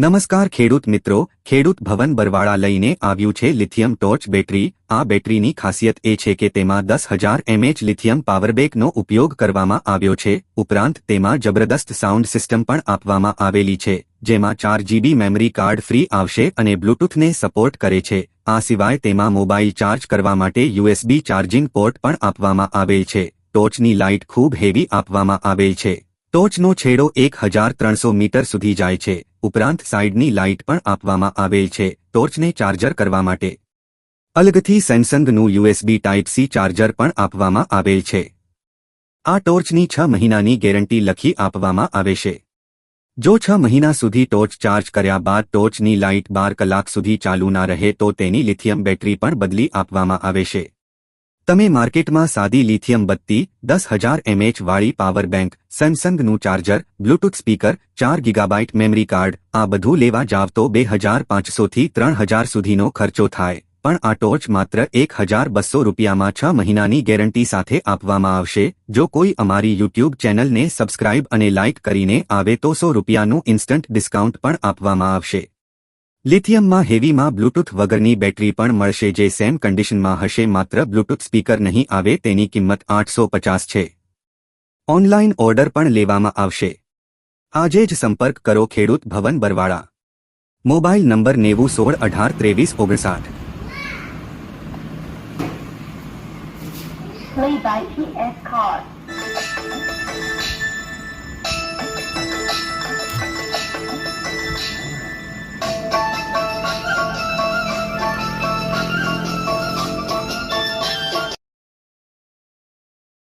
નમસ્કાર ખેડૂત મિત્રો, ખેડૂત ભવન બરવાળા લઈને આવ્યું છે લિથિયમ ટોર્ચ બેટરી. આ બેટરીની ખાસિયત એ છે કે તેમાં દસ હજાર એમએચ લિથિયમ પાવરબેકનો ઉપયોગ કરવામાં આવ્યો છે. ઉપરાંત તેમાં જબરદસ્ત સાઉન્ડ સિસ્ટમ પણ આપવામાં આવેલી છે, જેમાં ચાર જીબી મેમરી કાર્ડ ફ્રી આવશે અને બ્લૂટૂથને સપોર્ટ કરે છે. આ સિવાય તેમાં મોબાઈલ ચાર્જ કરવા માટે યુએસબી ચાર્જિંગ પોર્ટ પણ આપવામાં આવેલ છે. ટોર્ચની લાઇટ ખૂબ હેવી આપવામાં આવેલ છે. ટોર્ચનો છેડો એક હજાર ત્રણસો મીટર સુધી જાય છે. ઉપરાંત સાઇડની લાઇટ પણ આપવામાં આવેલ છે ટોર્ચને ચાર્જર કરવા માટે. અલગથી સેમસંગનું યુએસબી ટાઇપ સી ચાર્જર પણ આપવામાં આવેલ છે. આ ટોર્ચની છ મહિનાની ગેરંટી લખી આપવામાં આવે છે. જો છ મહિના સુધી ટોર્ચ ચાર્જ કર્યા બાદ ટોર્ચની લાઇટ બાર કલાક સુધી ચાલુ ના રહે તો તેની લિથિયમ બેટરી પણ બદલી આપવામાં આવે તમે માર્કેટમાં સાદી લિથિયમ બત્તી, દસ હજાર એમએચ વાળી પાવર બેંક, સેમસંગનું ચાર્જર, બ્લૂટૂથ સ્પીકર, ચાર ગીગાબાઇટ મેમરી કાર્ડ, આ બધું લેવા જાવ તો બે હજાર પાંચસોથી ત્રણ હજાર સુધીનો ખર્ચો થાય. પણ આ ટોર્ચ માત્ર એક હજાર બસો રૂપિયામાં છ મહિનાની ગેરંટી સાથે આપવામાં આવશે. જો કોઈ અમારી યુટ્યુબ ચેનલને સબસ્ક્રાઇબ અને લાઇક કરીને આવે તો સો રૂપિયાનું ઇન્સ્ટન્ટ ડિસ્કાઉન્ટ પણ આપવામાં આવશે. લિથિયમમાં હેવીમાં બ્લૂટૂથ વગરની બેટરી પણ મળશે જે સેમ કન્ડિશનમાં હશે, માત્ર બ્લૂટૂથ સ્પીકર નહીં આવે તેની કિંમત આઠસો પચાસ છે. ઓનલાઇન ઓર્ડર પણ લેવામાં આવશે. આજે જ સંપર્ક કરો ખેડૂત ભવન બરવાળા. મોબાઈલ નંબર નેવું સોળ અઢાર ત્રેવીસ ઓગણસાઠ. Play by PS Card.